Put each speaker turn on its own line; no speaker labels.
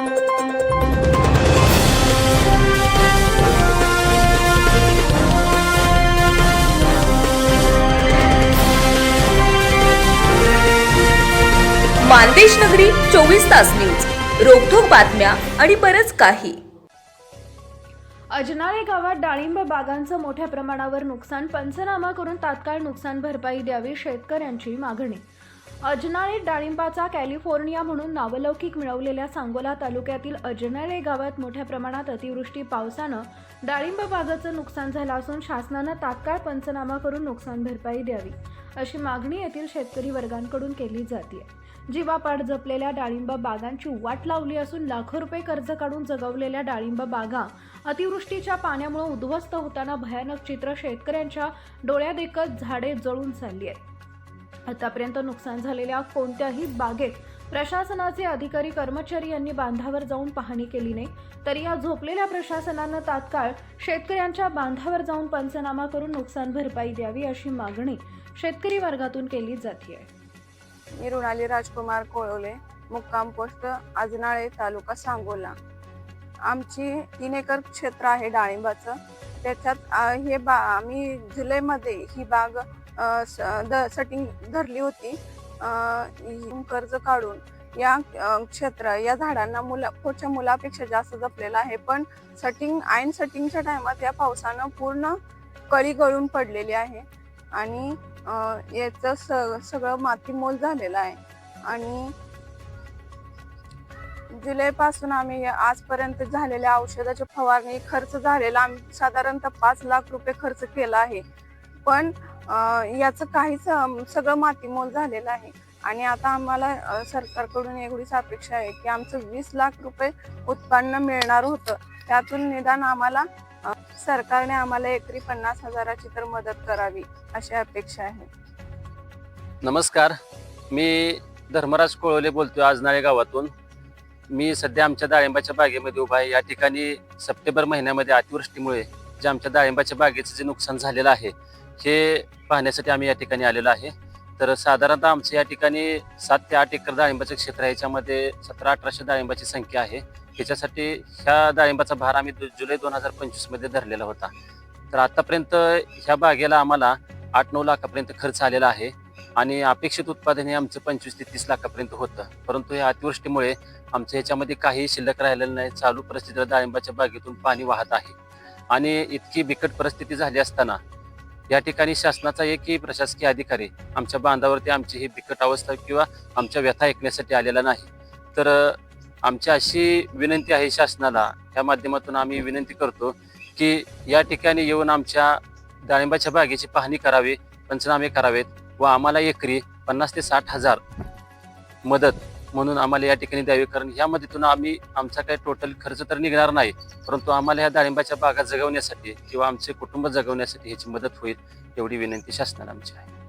मानदेश नगरी चोवीस तास न्यूज रोखोक बातम्या आणि बरच काही
अजनाळे गावात डाळिंब बागांचं मोठ्या प्रमाणावर नुकसान पंचनामा करून तात्काळ नुकसान भरपाई द्यावी शेतकऱ्यांची मागणी अजनाळे डाळिंबाचा कॅलिफोर्निया म्हणून नावलौकिक मिळवलेल्या सांगोला तालुक्यातील अजनाळे गावात मोठ्या प्रमाणात अतिवृष्टी पावसानं डाळिंब बागाचं नुकसान झालं असून शासनानं तात्काळ पंचनामा करून नुकसान भरपाई द्यावी अशी मागणी येथील शेतकरी वर्गांकडून केली जाते जीवापाड जपलेल्या डाळिंब बागांची वाट लावली असून लाखो रुपये कर्ज काढून जगवलेल्या डाळिंब बागा अतिवृष्टीच्या पाण्यामुळे उद्ध्वस्त होताना भयानक चित्र शेतकऱ्यांच्या डोळ्यादेखत झाडे जळून चालली आहेत आतापर्यंत नुकसान झालेल्या कोणत्याही बागेत प्रशासनाचे अधिकारी कर्मचारी यांनी बांधावर जाऊन पाहणी केली नाही तर या झोपलेल्या प्रशासनानं तात्काळ शेतकऱ्यांच्या बांधावर जाऊन पंचनामा करून नुकसान भरपाई द्यावी अशी मागणी शेतकरी वर्गातून केली जाते
मी रुणाली राजकुमार कोळवले मुक्काम पोस्ट आजनाळे तालुका सांगोला आमची तीन एकर क्षेत्र आहे डाळिंबाचं त्याच्यात हे बा आम्ही जुलैमध्ये ही बाग सटिंग धरली होती कर्ज काढून या क्षेत्र या झाडांना मुला पुढच्या मुलापेक्षा जास्त जपलेलं आहे पण सटिंग आयन सटिंगच्या टायमात या पावसानं पूर्ण कळी गळून पडलेली आहे आणि याचं स सगळं मातीमोल झालेलं आहे आणि जुलैपासून आम्ही आजपर्यंत झालेल्या औषधाची फवारणी खर्च झालेला आम्ही साधारणतः पाच लाख रुपये खर्च केला आहे पण याचं काहीच सगळं मातीमोल झालेलं आहे आणि आता आम्हाला सरकारकडून एवढीच अपेक्षा आहे की आमचं वीस लाख रुपये उत्पन्न मिळणार होतं त्यातून निदान आम्हाला सरकारने आम्हाला एकरी पन्नास हजाराची तर मदत करावी अशी अपेक्षा आहे
नमस्कार मी धर्मराज कोळवले बोलतोय आज नाळे गावातून मी सध्या आमच्या डाळिंबाच्या बागेमध्ये उभा आहे या ठिकाणी सप्टेंबर महिन्यामध्ये अतिवृष्टीमुळे जे आमच्या डाळिंबाच्या बागेचं जे नुकसान झालेलं आहे हे पाहण्यासाठी आम्ही या ठिकाणी आलेलो आहे तर साधारणतः आमच्या या ठिकाणी सात ते आठ एकर डाळिंबाचं क्षेत्र आहे याच्यामध्ये सतरा अठराशे डाळिंबाची संख्या आहे त्याच्यासाठी ह्या डाळिंबाचा भार आम्ही जुलै दोन हजार पंचवीसमध्ये धरलेला होता तर आतापर्यंत ह्या बागेला आम्हाला आठ नऊ लाखापर्यंत खर्च आलेला आहे आणि अपेक्षित उत्पादन हे आमचं पंचवीस ते तीस लाखापर्यंत होतं परंतु या अतिवृष्टीमुळे आमच्या ह्याच्यामध्ये काही शिल्लक राहिलेलं नाही चालू परिस्थितीला डाळिंबाच्या बागेतून पाणी वाहत आहे आणि इतकी बिकट परिस्थिती झाली असताना या ठिकाणी शासनाचा एकही प्रशासकीय अधिकारी आमच्या बांधावरती आमची ही बिकट अवस्था किंवा आमच्या व्यथा ऐकण्यासाठी आलेला नाही तर आमची अशी विनंती आहे शासनाला या माध्यमातून आम्ही विनंती करतो की या ठिकाणी येऊन आमच्या डाळिंबाच्या बागेची पाहणी करावी पंचनामे करावेत व आम्हाला एकरी पन्नास ते साठ हजार मदत म्हणून आम्हाला या ठिकाणी द्यावे कारण या मदतीतून आम्ही आमचा काही टोटल खर्च तर निघणार नाही परंतु आम्हाला ह्या डाळिंबाच्या बागा जगवण्यासाठी किंवा आमचे कुटुंब जगवण्यासाठी ह्याची मदत होईल एवढी विनंती शासनाला आमची आहे